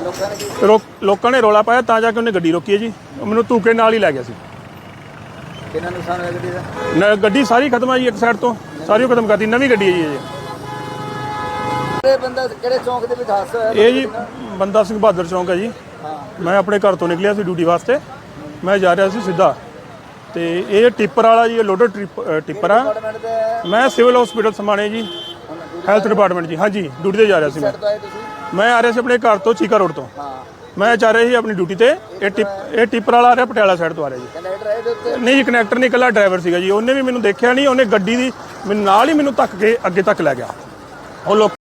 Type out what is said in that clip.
ਲੋਕਾਂ ਨੇ ਕੀ ਰੋਕ ਲੋਕਾਂ ਨੇ ਰੋਲਾ ਪਾਇਆ ਤਾਂ ਜਾ ਕੇ ਉਹਨੇ ਗੱਡੀ ਰੋਕੀ ਹੈ ਜੀ। ਉਹ ਮੈਨੂੰ ਧੂਕੇ ਨਾਲ ਹੀ ਲੈ ਗਿਆ ਸੀ। ਕਿੰਨਾ ਨੁਕਸਾਨ ਹੋਇਆ ਗੱਡੀ ਦਾ? ਨ- ਗੱਡੀ ਸਾਰੀ ਖਤਮ ਆ ਜੀ ਇੱਕ ਸਾਈਡ ਤੋਂ। ਸਾਰੀ ਉਹ ਖਤਮ ਕਰਤੀ ਨਵੀਂ ਗੱਡੀ ਹੈ ਜੀ ਇਹ। ਕਿਹੜੇ ਬੰਦਾ ਕਿਹੜੇ ਚੌਂਕ ਦੇ ਵਿੱਚ ਹਾਦਸਾ ਹੋਇਆ? ਇਹ ਜੀ ਬੰਦਾ ਸਿੰਘ ਬਹਾਦਰ ਚੌਂਕ ਹੈ ਜੀ। ਮੈਂ ਆਪਣੇ ਘਰ ਤੋਂ ਨਿਕਲਿਆ ਸੀ ਡਿਊਟੀ ਵਾਸਤੇ। ਮੈਂ ਜਾ ਰਿਹਾ ਸੀ ਸਿੱਧਾ। ਤੇ ਇਹ ਟਿੱਪਰ ਵਾਲਾ ਜੀ ਇਹ ਲੋਡਰ ਟਿੱਪਰ ਆ। ਦੇ ਮੈਂ ਸਿਵਲ ਹਸਪੀਟਲ ਸਮਾਣੇ ਜੀ। ਹੈਲਥ ਡਿਪਾਰਟਮੈਂਟ ਜੀ ਹਾਂਜੀ ਡਿਊਟੀ ਤੇ ਜਾ ਰਿਹਾ ਸੀ ਮੈਂ। ਸਾਈਡ ਤੋਂ ਆਏ ਤੁਸੀਂ? ਮੈਂ ਆ ਰਿਹਾ ਸੀ ਆਪਣੇ ਘਰ ਤੋਂ ਚੀਕਾ ਰੋਡ ਤੋਂ। ਹਾਂ। ਮੈਂ ਜਾ ਰਿਹਾ ਸੀ ਆਪਣੀ ਡਿਊਟੀ ਤੇ ਇਹ ਟਿਪ ਇਹ ਟਿੱਪਰ ਵਾਲਾ ਆ ਰਿਹਾ ਪਟਿਆਲਾ ਸਾਈਡ ਤੋਂ ਆ ਰਿਹਾ ਜੀ। ਕੰਡਕਟਰ ਆਏ ਦੇ ਉੱਤੇ? ਨਹੀਂ ਜੀ ਕਨੈਕਟਰ ਨਹੀਂ ਇਕੱਲਾ ਡਰਾਈਵਰ ਸੀਗਾ ਜੀ। ਉਹਨੇ ਵੀ ਮੈਨੂੰ ਦੇਖਿਆ ਨਹੀਂ ਉਹਨੇ ਗੱਡੀ ਦੀ ਮੈਨੂੰ ਨਾਲ ਹੀ ਮੈਨੂੰ ਧੱਕ ਕੇ ਅੱਗੇ ਤੱਕ ਲੈ ਗਿਆ। ਉਹ ਲੋਕ